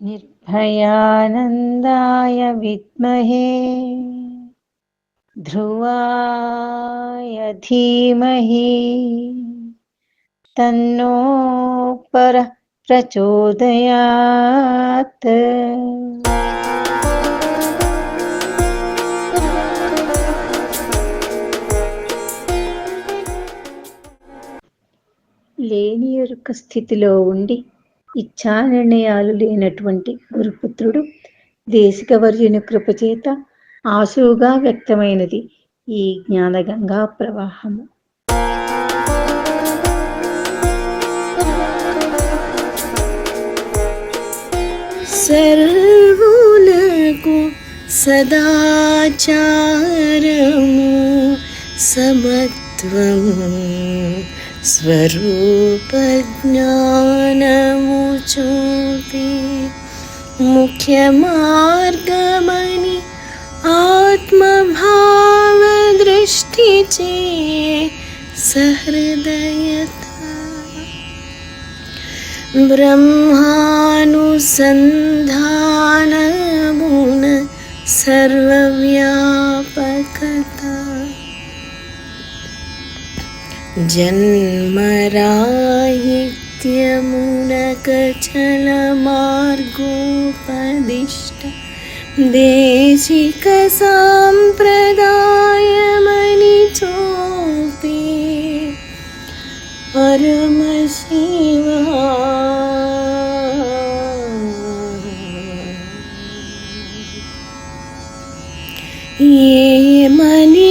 निर्भयानन्दाय विद्महे ध्रुवाय धीमहि तन्नो परः प्रचोदयात् లేని ఎరుక స్థితిలో ఉండి ఇచ్చా నిర్ణయాలు లేనటువంటి గురుపుత్రుడు దేశికవర్యుని కృపచేత ఆశువుగా వ్యక్తమైనది ఈ జ్ఞానగంగా ప్రవాహము. సర్వులకు సదాచారము సమత్వము त्वं स्वरूपज्ञानमुचोति मुख्यमार्गमणि आत्मभावदृष्टि सहृदयता। ब्रह्मानुसन्धानगुण सर्वव्याप जन्मराहित्यमुनकचलमार्गोपदिष्ट। देशिकसाम्प्रदायमनिचोऽपि परमशिवा ये मनि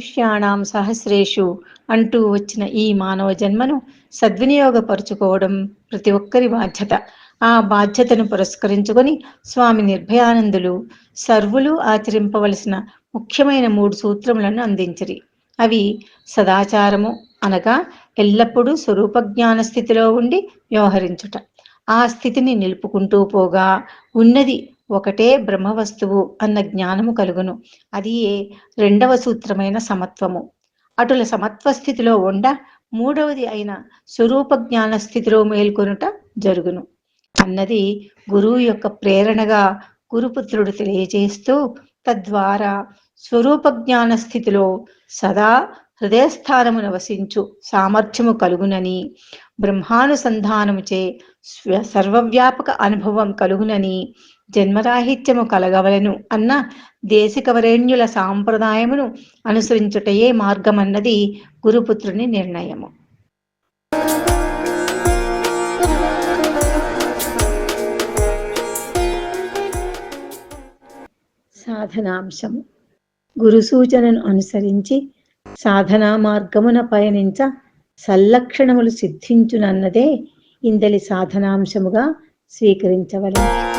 మనుష్యాణం సహస్రేషు అంటూ వచ్చిన ఈ మానవ జన్మను సద్వినియోగపరుచుకోవడం ప్రతి ఒక్కరి బాధ్యత. ఆ బాధ్యతను పురస్కరించుకొని స్వామి నిర్భయానందులు సర్వులు ఆచరింపవలసిన ముఖ్యమైన మూడు సూత్రములను అందించిరి. అవి సదాచారము అనగా ఎల్లప్పుడూ స్వరూప జ్ఞాన స్థితిలో ఉండి వ్యవహరించుట. ఆ స్థితిని నిలుపుకుంటూ పోగా ఉన్నది ఒకటే బ్రహ్మవస్తువు అన్న జ్ఞానము కలుగును. అది రెండవ సూత్రమైన సమత్వము. అటుల సమత్వ స్థితిలో ఉండ మూడవది అయిన స్వరూప జ్ఞాన స్థితిలో మేల్కొనుట జరుగును. అన్నది గురువు యొక్క ప్రేరణగా గురుపుత్రుడు తెలియజేస్తూ తద్వారా స్వరూప జ్ఞాన స్థితిలో సదా హృదయస్థానము వసించు సామర్థ్యము కలుగునని బ్రహ్మానుసంధానముచే స్వ- సర్వవ్యాపక అనుభవం కలుగునని జన్మరాహిత్యము కలగవలను అన్న దేశికవరేణ్యుల సాంప్రదాయమును అనుసరించుటయే మార్గమన్నది గురుపుత్రుని నిర్ణయము. సాధనాంశము. గురు సూచనను అనుసరించి సాధనా మార్గమున పయనించ సల్లక్షణములు సిద్ధించునన్నదే ఇందలి సాధనాంశముగా స్వీకరించవలెను.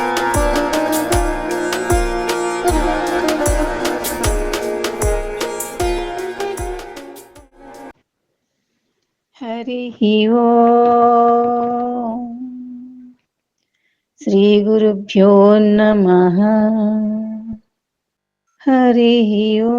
హరి ఓ. శ్రీ గురుభ్యో నమ. హరి ఓ.